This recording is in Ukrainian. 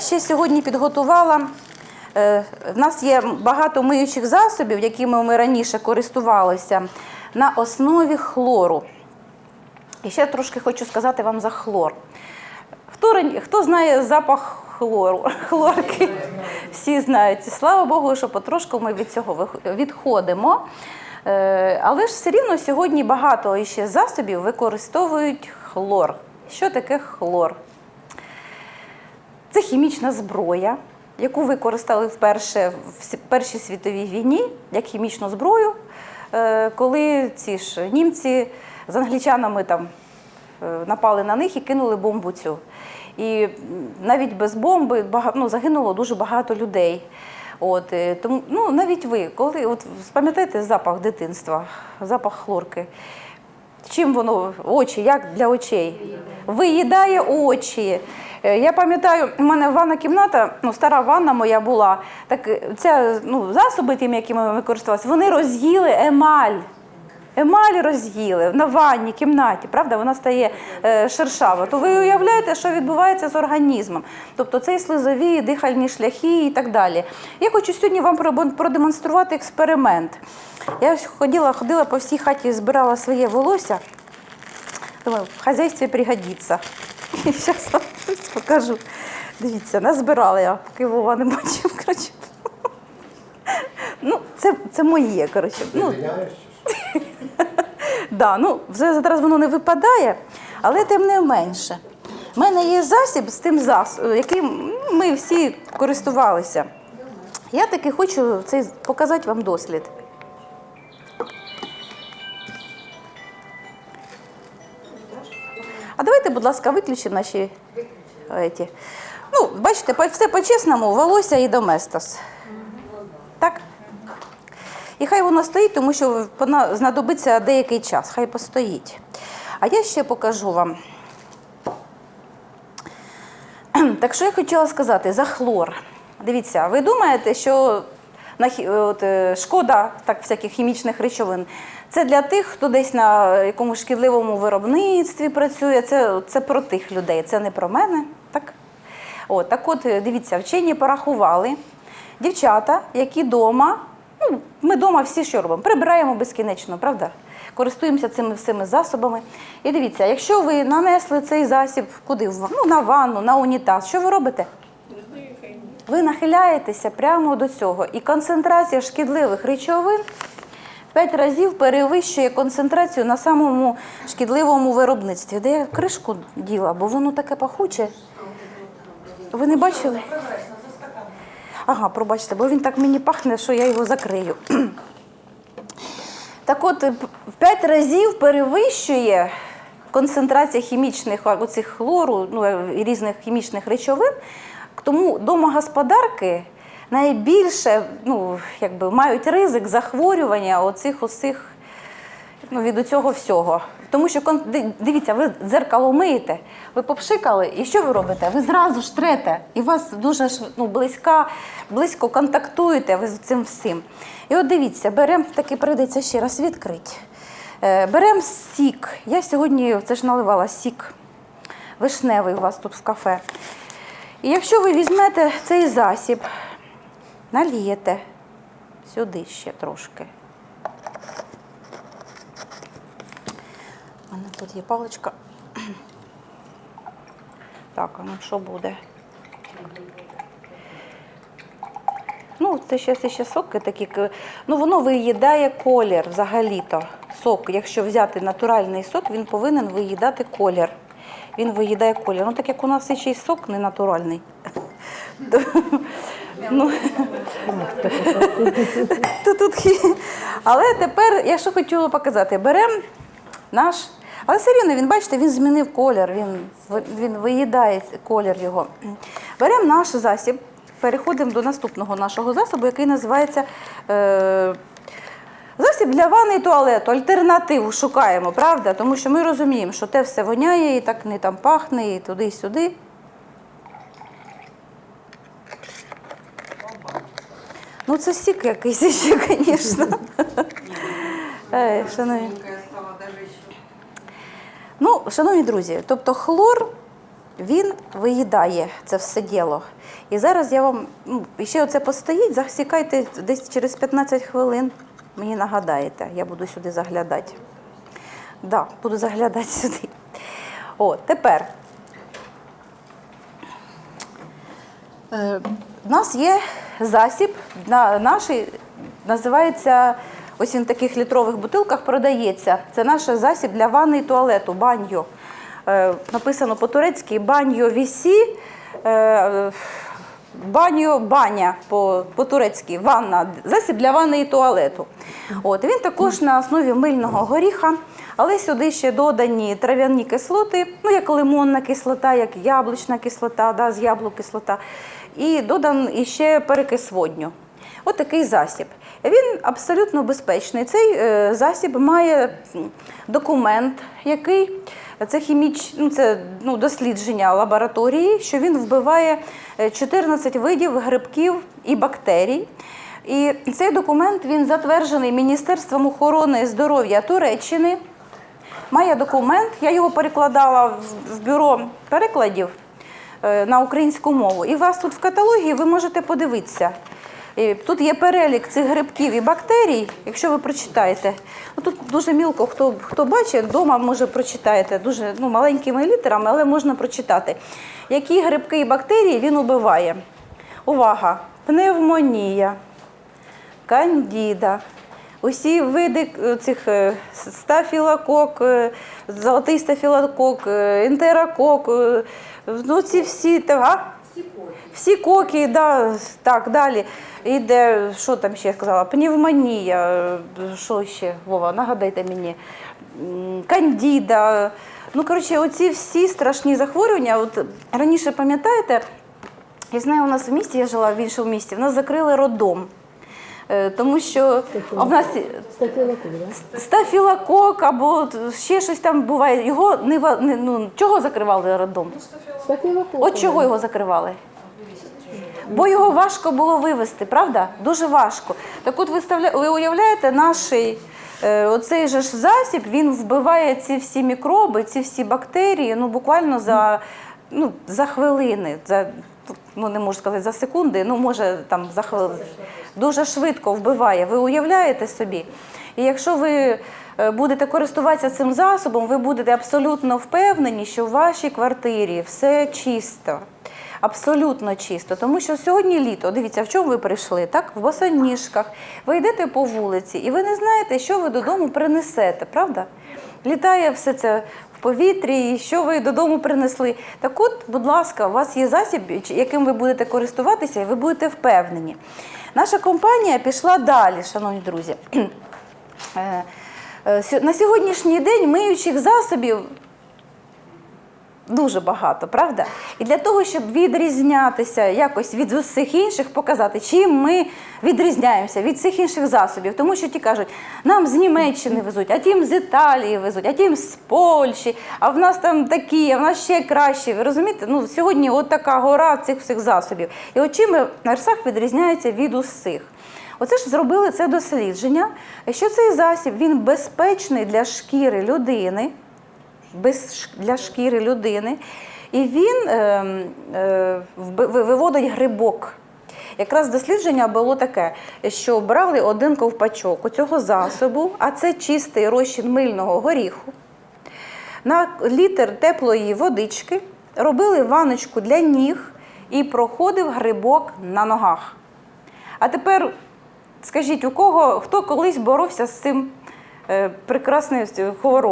Ще сьогодні підготувала. е, В нас є багато миючих засобів, якими ми раніше користувалися, на основі хлору. І ще трошки хочу сказати вам за хлор. Хто, хто знає запах хлору, хлорки? Всі знають. Слава Богу, що потрошку ми від цього відходимо. Е, Але ж все рівно сьогодні багато іще засобів використовують хлор. Що таке хлор? Це хімічна зброя, яку використали вперше в Першій світовій війні як хімічну зброю, е, коли ці ж німці з англічанами там е, напали на них і кинули бомбу цю. І навіть без бомби ну, загинуло дуже багато людей. От, е, тому, ну, навіть ви, коли от, пам'ятаєте запах дитинства, запах хлорки. Чим воно очі, як для очей? Виїдає очі. Е, Я пам'ятаю, у мене ванна кімната, ну стара ванна моя була. Так це ну, засоби, тим, якими ми користувалися, вони роз'їли емаль. Емаль роз'їли на ванні кімнаті, правда, вона стає е, шершава. То ви уявляєте, що відбувається з організмом? Тобто це і слизові, дихальні шляхи і так далі. Я хочу сьогодні вам продемонструвати експеримент. Я ось ходила, ходила по всій хаті, збирала своє волосся. Думаю, в хазяйстві пригодиться. І зараз вам щось покажу. Дивіться, назбирала я, поки Вова не бачив. Ну, це, це моє, коротше. Ну, Да, ну, вже зараз воно не випадає, але тим не менше. У мене є засіб з тим засобом, яким ми всі користувалися. Я таки хочу цей, показати вам дослід. А давайте, будь ласка, виключимо наші. Еті. Ну, бачите, все по-чесному, волосся і доместос. Так? І хай воно стоїть, тому що знадобиться деякий час, хай постоїть. А я ще покажу вам. Так що я хотіла сказати за хлор. Дивіться, ви думаєте, що е, шкода так, всяких хімічних речовин це для тих, хто десь на якомусь шкідливому виробництві працює. Це, це про тих людей, це не про мене. Так? От, так от, дивіться, вчені порахували дівчата, які вдома, ну, ми вдома всі що робимо? Прибираємо безкінечно, правда? Користуємося цими всіми засобами. І дивіться, якщо ви нанесли цей засіб куди? Ну, на ванну, на унітаз, що ви робите? Ви нахиляєтеся прямо до цього. І концентрація шкідливих речовин 5 разів перевищує концентрацію на самому шкідливому виробництві. Де я кришку діла, бо воно таке пахуче. Ви не бачили? Ага, пробачте, бо він так мені пахне, що я його закрию. Так от, в 5 разів перевищує концентрація хімічних оцих хлору, ну, е, різних хімічних речовин. Тому домогосподарки найбільше ну, якби, мають ризик захворювання оцих усіх ну, від цього всього. Тому що дивіться, ви дзеркало миєте, ви попшикали, і що ви робите? Ви зразу ж трете, і вас дуже ну, близька, близько контактуєте ви з цим всім. І от дивіться, беремо, таки прийдеться ще раз відкрити. Е, Беремо сік. Я сьогодні це ж наливала сік вишневий у вас тут в кафе. І якщо ви візьмете цей засіб, налієте сюди ще трошки. У мене тут є паличка. Так, а ну що буде? Ну, це ще, це ще соки такі. Ну, воно виїдає колір взагалі-то. Сок. Якщо взяти натуральний сок, він повинен виїдати колір. Він виїдає колір. Ну, так як у нас ще й сок не натуральний. Ну, тут... Але тепер я що хотіла показати, беремо наш. Але все рівно він, бачите, він змінив колір, він, він виїдає колір його. Беремо наш засіб, переходимо до наступного нашого засобу, який називається е, засіб для ванни і туалету. Альтернативу шукаємо, правда? Тому що ми розуміємо, що те все воняє, і так не там пахне, і туди, і сюди. Ну, це сік якийсь ще, звісно. Ей, Шановні. Ну, шановні друзі, тобто хлор він виїдає це все діло. І зараз я вам ну, ще оце постоїть, засікайте десь через 15 хвилин. Мені нагадаєте, я буду сюди заглядати. Да, буду заглядати сюди. О, тепер. Е, У нас є засіб на нашій, називається, ось він в таких літрових бутилках продається. Це наш засіб для ванни і туалету, баньо. Е, написано по-турецьки баньо вісі. Е, Баньо баня по- по-турецьки, ванна, засіб для ванни і туалету. От, він також на основі мильного горіха, але сюди ще додані трав'яні кислоти, ну як лимонна кислота, як яблучна кислота, да, з яблук кислота. І додан іще перекис водню. От такий засіб. Він абсолютно безпечний. Цей е, засіб має документ, який це хіміч, ну, це ну, дослідження лабораторії, що він вбиває е, 14 видів грибків і бактерій. І цей документ він затверджений Міністерством охорони здоров'я Туреччини. Має документ, я його перекладала в- в бюро перекладів е, на українську мову. І у вас тут в каталогі ви можете подивитися. Тут є перелік цих грибків і бактерій, якщо ви прочитаєте. Ну, тут дуже мілко, хто, хто бачить, вдома може прочитаєте, дуже ну, маленькими літерами, але можна прочитати. Які грибки і бактерії він убиває. Увага! Пневмонія, кандіда, усі види е, цих е, стафілокок, е, золотий стафілокок, ентерокок, е, ну ці всі та, а? Всі коки, да, так, далі. Іде, що там ще я сказала, пневмонія, що ще, Вова, нагадайте мені, кандіда. Ну, коротше, оці всі страшні захворювання. От раніше пам'ятаєте, я знаю, у нас в місті, я жила в іншому місті, в нас закрили роддом. Е, Тому що а в нас Стафілокок, стафілокок або ще щось там буває. Його не, ну, чого закривали роддом? Стафілокок. От чого його закривали? Бо його важко було вивезти, правда? Дуже важко. Так от ви, ви уявляєте, наш е, оцей же ж засіб, він вбиває ці всі мікроби, ці всі бактерії, ну буквально за, ну, за хвилини. За, ну, не можу сказати за секунди, ну може там за хвилини. Дуже швидко вбиває. Ви уявляєте собі? І якщо ви е, будете користуватися цим засобом, ви будете абсолютно впевнені, що в вашій квартирі все чисто. Абсолютно чисто, тому що сьогодні літо. Дивіться, в чому ви прийшли? Так, в босоніжках. Ви йдете по вулиці, і ви не знаєте, що ви додому принесете, правда? Літає все це в повітрі, і що ви додому принесли. Так от, будь ласка, у вас є засіб, яким ви будете користуватися, і ви будете впевнені. Наша компанія пішла далі, шановні друзі. Е, е, На сьогоднішній день миючих засобів дуже багато, правда? І для того, щоб відрізнятися якось від усіх інших, показати, чим ми відрізняємося від всіх інших засобів. Тому що ті кажуть, нам з Німеччини везуть, а тим з Італії везуть, а тим з Польщі, а в нас там такі, а в нас ще кращі. Ви розумієте? Ну, сьогодні от така гора цих всіх засобів. І от чим Арсах відрізняється від усіх. Оце ж зробили це дослідження, що цей засіб він безпечний для шкіри людини, без для шкіри людини, і він е, е, виводить грибок. Якраз дослідження було таке, що брали один ковпачок у цього засобу, а це чистий розчин мильного горіху. На літр теплої водички робили ваночку для ніг і проходив грибок на ногах. А тепер скажіть, у кого хто колись боровся з цим е, прекрасною хворобою?